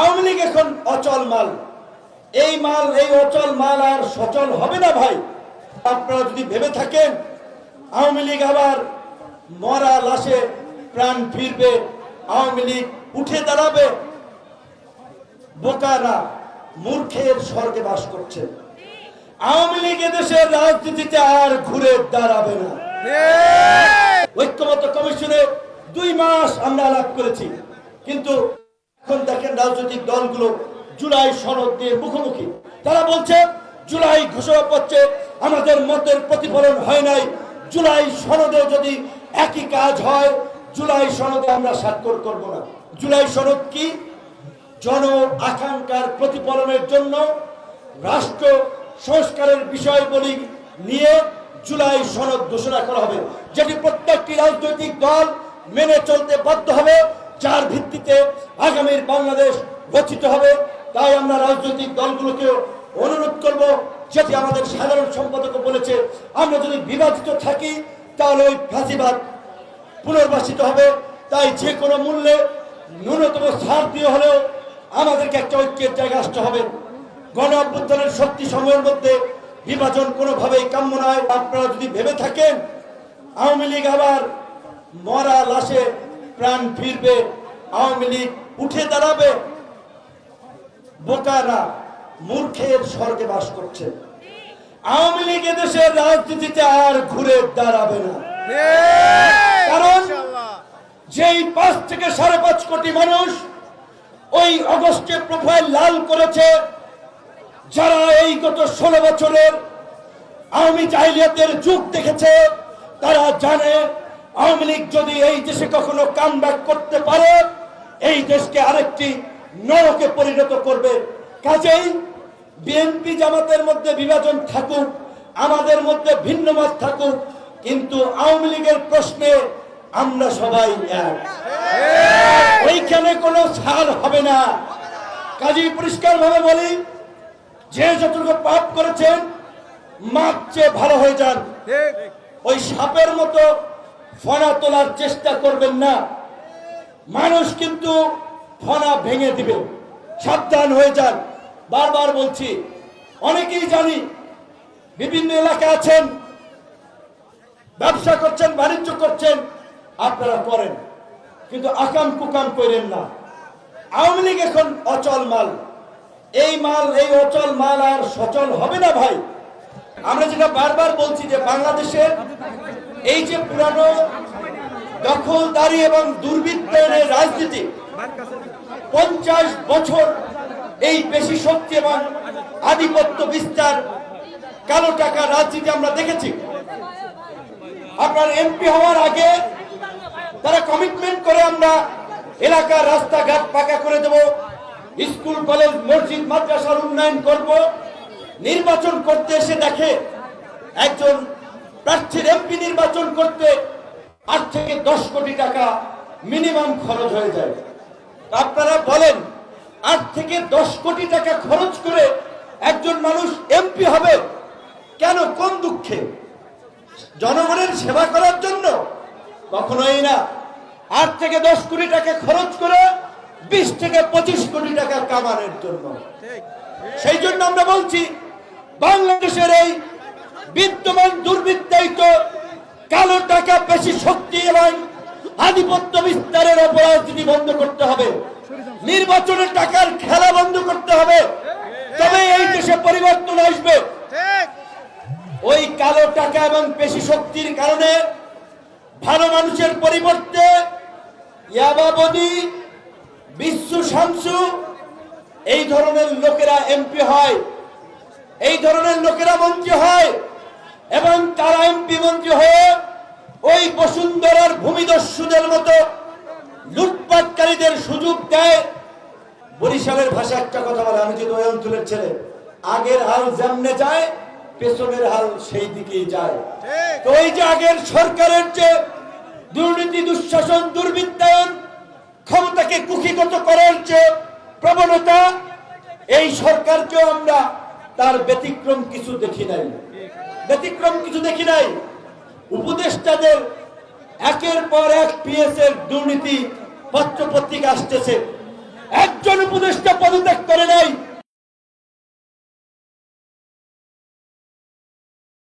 আওয়ামী লীগ এখন অচল মাল। এই মাল এই অচল মাল আর সচল হবে না ভাই। আপনারা যদি ভেবে থাকেন আওয়ামী লীগ আবার মরা লাশে প্রাণ ফিরবে আওয়ামী লীগ উঠে দাঁড়াবে। বোকারা মূর্খের স্বর্গে বাস করছে। আওয়ামী লীগ এদেশের রাজনীতিতে আর ঘুরে দাঁড়াবে না। ঐক্যমত কমিশনে দুই মাস আমরা আলাপ করেছি কিন্তু রাজনৈতিক দলগুলো জুলাই সনদ দিয়ে মুখোমুখি। তারা বলছে, জুলাই ঘোষণাপত্রে আমাদের মতের প্রতিফলন হয় নাই। জুলাই সনদে যদি একই কাজ হয়, জুলাই সনদে আমরা স্বাক্ষর করব না। জুলাই সনদ কি? জন আকাঙ্ক্ষার প্রতিফলনের জন্য রাষ্ট্র সংস্কারের বিষয়গুলি নিয়ে জুলাই সনদ ঘোষণা করা হবে, যেটি প্রত্যেকটি রাজনৈতিক দল মেনে চলতে বাধ্য হবে, যার ভিত্তিতে আগামীর বাংলাদেশ গঠিত হবে, তাই আমরা রাজনৈতিক দলগুলোকে অনুরোধ করব, যেটি আমাদের সাধারণ সম্পাদক বলেছে, আমরা যদি বিভাজিত থাকি, তাহলে ওই ফাঁসিবাদ পুনর্বাসিত হবে। তাই যে কোনো মূল্যে ন্যূনতম ছাড় দিয়ে হলেও আমাদেরকে একটা ঐক্যের জায়গা আসতে হবে। গণ অভ্যুত্থানের শক্তি সময়ের মধ্যে বিভাজন কোনোভাবেই কাম্য নয়। আপনারা যদি ভেবে থাকেন, আওয়ামী লীগ আবার মরা লাশে প্রাণ ফিরবে। আওয়ামী লীগ উঠে দাঁড়াবে। বোকারা মূর্খের স্বর্গে বাস করছে। আওয়ামী লীগ এদেশের রাজনীতিতে আর ঘুরে দাঁড়াবে না। কারণ যেই পাঁচ থেকে সাড়ে পাঁচ কোটি মানুষ ওই অগস্টে প্রোফাইল লাল করেছে যারা এই গত ষোলো বছরের আওয়ামী জাহিলিয়াতের যুগ দেখেছে তারা জানে আওয়ামী লীগ যদি এই দেশে কখনো কাম করতে পারে এই দেশকে আরেকটি নরকে পরিণত করবে। কাজেই বিএনপি জামাতের মধ্যে বিভাজন থাকুক আমাদের মধ্যে ভিন্ন মত থাকুক কিন্তু আওয়ামী লীগের প্রশ্নে আমরা সবাই এক। ওইখানে কোনো ছাড় হবে না। কাজেই পরিষ্কার ভাবে বলি যে যতটুকু পাপ করেছেন মাপ চেয়ে ভালো হয়ে যান। ওই সাপের মতো ফনা তোলার চেষ্টা করবেন না। মানুষ কিন্তু ফনা ভেঙে দিবে। সাবধান হয়ে যান। বারবার বলছি, অনেকেই জানি, বিভিন্ন এলাকা আছেন, ব্যবসা করছেন, বাণিজ্য করছেন, আপনারা করেন। কিন্তু আকাম কুকাম করেন না। আওয়ামী লীগ এখন অচল মাল। এই মাল, এই অচল মাল আর সচল হবে না ভাই। আমরা যেটা বারবার বলছি যে বাংলাদেশের এই যে পুরানো দখলদারি এবং দুর্বৃত্তায়নের রাজনীতি। পঞ্চাশ বছর এই বেশি শক্তি এবং আধিপত্য বিস্তার কালো টাকা রাজনীতি আমরা দেখেছি। আপনার এমপি হওয়ার আগে তারা কমিটমেন্ট করে আমরা এলাকার রাস্তাঘাট পাকা করে দেব, স্কুল, কলেজ, মসজিদ, মাদ্রাসার উন্নয়ন করব। নির্বাচন করতে এসে দেখে একজন প্রার্থীর এমপি নির্বাচন করতে আট থেকে দশ কোটি টাকা মিনিমাম খরচ হয়ে যায়। আপনারা বলেন, আট থেকে দশ কোটি টাকা খরচ করে একজন মানুষ এমপি হবে, কেন, কোন দুঃখে? জনগণের সেবা করার জন্য? কখনোই না। আট থেকে দশ কোটি টাকা খরচ করে বিশ থেকে পঁচিশ কোটি টাকা কামানোর জন্য। সেই জন্য আমরা বলছি, বাংলাদেশের এই বিদ্যমান দুর্বৃত্তায়িত কালো টাকা বেশি শক্তি এবং আধিপত্য বিস্তারের অপরাজনীতি বন্ধ করতে হবে। নির্বাচনের টাকার খেলা বন্ধ করতে হবে। তবে এই দেশে পরিবর্তন আসবে। ওই কালো টাকা এবং পেশি শক্তির কারণে ভালো মানুষের পরিবর্তে বিশ্ব শামসু, এই ধরনের লোকেরা এমপি হয়। এই ধরনের লোকেরা মন্ত্রী হয়। এবং তারা এমপি মন্ত্রী হয়ে ওই বসুন্ধরার ভূমিদস্যুদের মতো লুটপাটকারীদের সুযোগ দেয়। বরিশালের ভাষা একটা কথা বলে আমি যদি ওই অঞ্চলের ছেলে আগের হাল যেমনে যায় পেছনের হাল সেই দিকেই যায়। তো ওই যে আগের সরকারের যে দুর্নীতি দুঃশাসন দুর্বৃত্তায়ন ক্ষমতাকে কুক্ষিগত করার যে প্রবণতা এই সরকারকেও আমরা তার ব্যতিক্রম কিছু দেখি নাই। ব্যতিক্রম কিছু দেখি নাই। উপদেষ্টাদের একের পর এক পিএস এর দুর্নীতি পত্র পত্রিকা আসতেছে। একজন উপদেষ্টা পদে